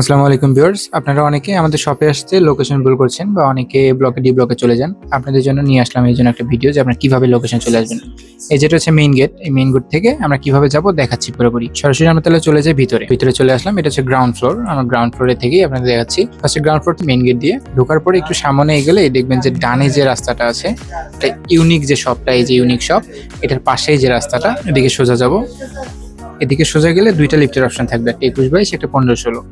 আসসালামু আলাইকুম ভিউয়ার্স, আপনারা অনেকে আমাদের শপে আসতে লোকেশন ভুল করছেন বা অনেকে ব্লকে ডি ব্লকে চলে যান। আপনাদের জন্য নিয়ে আসলাম এই জন্য একটা ভিডিও যে আপনারা কীভাবে লোকেশন চলে আসবেন। এই যেটা হচ্ছে মেইন গেট এই মেইন গেট থেকে আমরা কীভাবে যাব দেখাচ্ছি পুরোপুরি। সরাসরি আমরা তাহলে চলে যাই ভিতরে। ভিতরে চলে আসলাম, এটা হচ্ছে গ্রাউন্ড ফ্লোর আমরা গ্রাউন্ড ফ্লোরে থেকেই আপনাদের দেখাচ্ছি। ফার্স্টে গ্রাউন্ড ফ্লোর মেইন গেট দিয়ে ঢোকার পরে একটু সামনে এগেলে দেখবেন যে ডানে যে রাস্তাটা আছে, এটা ইউনিক যে শপটা এই যে ইউনিক শপ এটার পাশেই যে রাস্তাটা, এদিকে সোজা যাব। এদিকে সোজা গেলে দুইটা লিফটের অপশন থাকবে, একটা একুশ বাইশ একটা পনেরো ষোলো।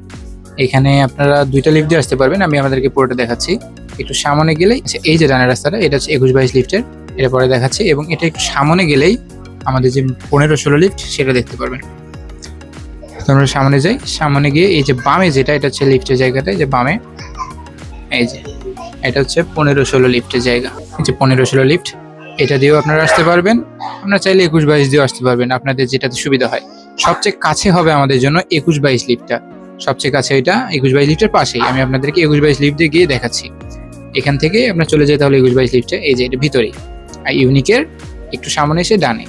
এখানে আপনারা দুইটা লিফট দিয়ে আসতে পারবেন আমি আমাদেরকে পুরোটা দেখাচ্ছি। একটু সামনে গেলেই আচ্ছা, এই যে ডানের রাস্তাটা এটা হচ্ছে একুশ বাইশ লিফটের এটা পরে দেখাচ্ছি এবং এটা একটু সামনে গেলেই আমাদের যে পনেরো ষোলো লিফট সেটা দেখতে পারবেন। তো আমরা সামনে যাই সামনে গিয়ে এই যে বামে যেটা এটা হচ্ছে লিফটের জায়গাটা যে বামে এই যে এটা হচ্ছে পনেরো ষোলো লিফটের জায়গা এই যে পনেরো ষোলো লিফট এটা দিয়েও আপনারা আসতে পারবেন। আপনারা চাইলে একুশ বাইশ দিয়েও আসতে পারবেন আপনাদের যেটাতে সুবিধা হয়। সবচেয়ে কাছে হবে আমাদের জন্য একুশ বাইশ লিফটটা সবচেয়ে কাছে এটা একুশ বাইশ লিফটের পাশেই। আমি আপনাদেরকে একুশ বাইশ লিফট দিয়ে গিয়ে দেখাচ্ছি। এখান থেকে আপনার চলে যেতে তাহলে একুশ বাইশ লিফটে। এই যে এটা ভিতরেই। আর ইউনিকের একটু সামনে এসে ডানে।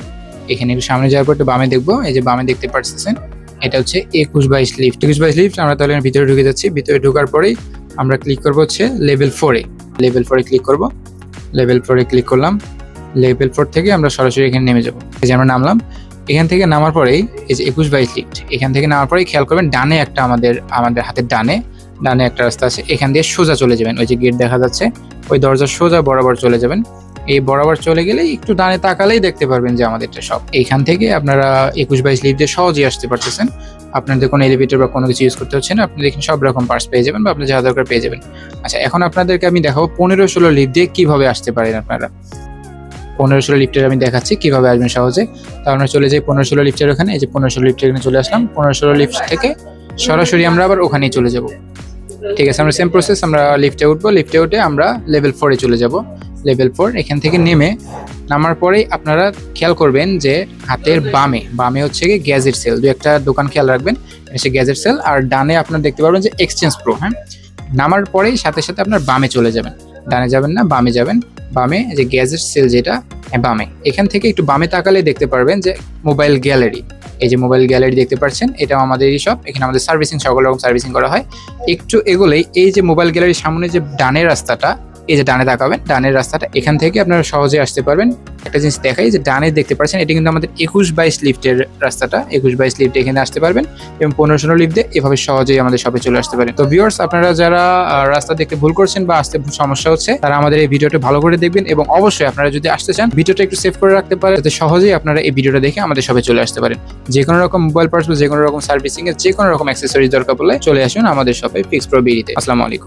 এখানে একটু সামনে যাওয়ার পর একটু বামে দেখব। এই যে বামে দেখতে পাচ্ছেন এটা হচ্ছে একুশ বাইশ লিফট। একুশ বাইশ লিফট, আমরা তাহলে ভিতরে ঢুকে যাচ্ছি। ভিতরে ঢোকার পরেই আমরা ক্লিক করব হচ্ছে লেভেল ফোরে লেভেল ফোরে ক্লিক করব। লেভেল ফোরে ক্লিক করলাম। লেভেল ফোর থেকে আমরা সরাসরি এখানে নেমে যাব। এই যে আমরা নামলাম। এখান থেকে নামার পরেই এই যে একুশ বাইশ লিফট এখান থেকে নামার পরেই খেয়াল করবেন ডানে একটা আমাদের আমাদের হাতের ডানে ডানে একটা রাস্তা আছে। এখান দিয়ে সোজা চলে যাবেন, ওই যে গেট দেখা যাচ্ছে, ওই দরজার সোজা বরাবর চলে যাবেন। এই বরাবর চলে গেলেই একটু ডানে তাকালেই দেখতে পারবেন যে আমাদের এটা সব। এখান থেকে আপনারা একুশ বাইশ লিফট দিয়ে সহজেই আসতে পারতেছেন। আপনাদের কোনো এলিভেটর বা কোনো কিছু ইউজ করতে হচ্ছে না, আপনি দেখেন সব রকম পার্টস পেয়ে যাবেন বা আপনি যা দরকার পেয়ে যাবেন। আচ্ছা এখন আপনাদেরকে আমি দেখাবো পনেরো ষোলো লিফট দিয়ে কীভাবে আসতে পারেন আপনারা। পনেরো ষোলো লিফটের আমি দেখাচ্ছি কীভাবে আসবেন সহজে। তো আমরা চলে যাই পনেরো ষোলো লিফটের ওখানে, এই যে পনেরো ষোলো লিফটের এখানে চলে আসলাম। পনেরো ষোলো লিফট থেকে সরাসরি আমরা আবার ওখানেই চলে যাব। ঠিক আছে, আমরা সেম প্রসেস আমরা লিফটে উঠবো। লিফটে উঠে আমরা লেভেল ফোরে চলে যাব। লেভেল ফোর এখান থেকে নেমে নামার পরেই আপনারা খেয়াল করবেন যে হাতের বামে বামে হচ্ছে কি গ্যাজেট সেল দু একটা দোকান খেয়াল রাখবেন সে গ্যাজেট সেল আর ডানে আপনারা দেখতে পারবেন যে এক্সচেঞ্জ প্রো হ্যাঁ? নামার পরেই সাথে সাথে আপনার বামে চলে যাবেন। ডানে যাবেন না, বামে যাবেন। বামে যে গ্যাজেট সেল যেটা হ্যাঁ, বামে। এখান থেকে একটু বামে তাকালে দেখতে পারবেন যে মোবাইল গ্যালারি। এই যে মোবাইল গ্যালারি দেখতে পাচ্ছেন এটা আমাদেরই সব এখানে আমাদের সার্ভিসিং সকল রকম সার্ভিসিং করা হয়। একটু এগোলেই এই যে মোবাইল গ্যালারির সামনে যে ডানের রাস্তাটা এই যে ডানে তাকাবেন, ডানের রাস্তাটা, এখান থেকে আপনারা সহজে আসতে পারবেন। একটা জিনিস দেখাই যে ডানে দেখতে পাচ্ছেন, এটা কিন্তু আমাদের একুশ বাইশ লিফটের রাস্তাটা, একুশ বাইশ লিফটে এখানে আসতে পারবেন এবং পনেরো ষোলো লিফট এভাবে সহজেই আমাদের শপে চলে আসতে পারেন। তো ভিউয়ার্স আপনারা যারা রাস্তা দেখতে ভুল করছেন বা আসতে সমস্যা হচ্ছে, তারা আমাদের এই ভিডিওটা ভালো করে দেখবেন এবং অবশ্যই আপনারা যদি আসতে চান, ভিডিওটা একটু সেভ করে রাখতে পারেন, যাতে সহজেই আপনারা এই ভিডিওটা দেখে আমাদের শপে চলে আসতে পারেন। যে কোনো রকম মোবাইল পার্টস বা যে কোনো রকম সার্ভিসিং এর যে কোনো রকম অ্যাক্সেসরিজ দরকার পড়লে চলে আসুন আমাদের শপে ফিক্স প্রো বিডিতে আসসালামু আলাইকুম।